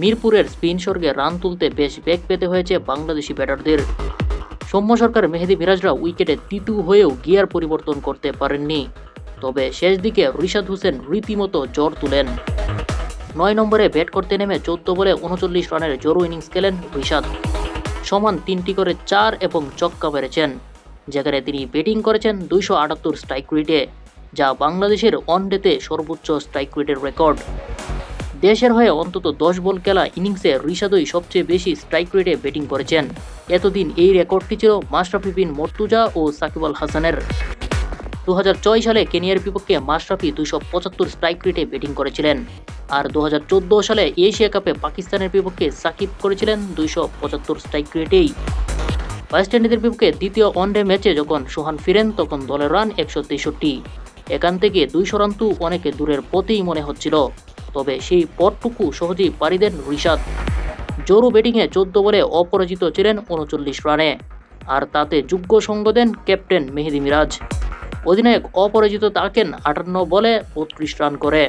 মিরপুরের স্পিন স্বর্গে রান তুলতে বেশ বেগ পেতে হয়েছে বাংলাদেশি ব্যাটারদের। সৌম্য সরকার মেহেদি মিরাজরা উইকেটে তিতু হয়েও গিয়ার পরিবর্তন করতে পারেননি। তবে শেষ দিকে রিশাদ হোসেন রীতিমতো জ্বর তুলেন। নয় নম্বরে ব্যাট করতে নেমে চোদ্দ বলে উনচল্লিশ রানের জোরো ইনিংস খেলেন রিশাদ। সমান তিনটি করে চার এবং চক্কা মেরেছেন। যেখানে তিনি ব্যাটিং করেছেন দুইশো আটাত্তর স্ট্রাইক রেটে, যা বাংলাদেশের ওয়ানডেতে সর্বোচ্চ স্ট্রাইক রেটের রেকর্ড। দেশের হয়ে অন্তত দশ বল খেলা ইনিংসে রিশাদই সবচেয়ে বেশি স্ট্রাইক রেটে ব্যাটিং করেছেন। এতদিন এই রেকর্ডটি ছিল মাশরাফি বিন মর্তুজা ও সাকিব আল হাসানের। দু হাজার ছয় সালে কেনিয়ার বিপক্ষে মাশরাফি দুইশো পঁচাত্তর স্ট্রাইক রেটে ব্যাটিং করেছিলেন। আর দু হাজার চোদ্দ সালে এশিয়া কাপে পাকিস্তানের বিপক্ষে সাকিব করেছিলেন দুইশো পঁচাত্তর স্ট্রাইক রেটেই ওয়েস্ট ইন্ডিজের বিপক্ষে দ্বিতীয় ওয়ানডে ম্যাচে যখন সোহান ফিরেন, তখন দলের রান একশো তেষট্টি। এখান থেকে দুইশো রান তো অনেকে দূরের পথেই মনে হচ্ছিল। তবে সেই পথটুকু সহজেই পাড়ি দেন ঋষাদ জোরু ব্যাটিংয়ে চোদ্দ বলে অপরাজিত ছিলেন উনচল্লিশ রানে। আর তাতে যোগ্য সঙ্গ দেন ক্যাপ্টেন মেহেদি মিরাজ। অধিনায়ক অপরাজিত তাকেন আটান্ন বলে বত্রিশ রান করে।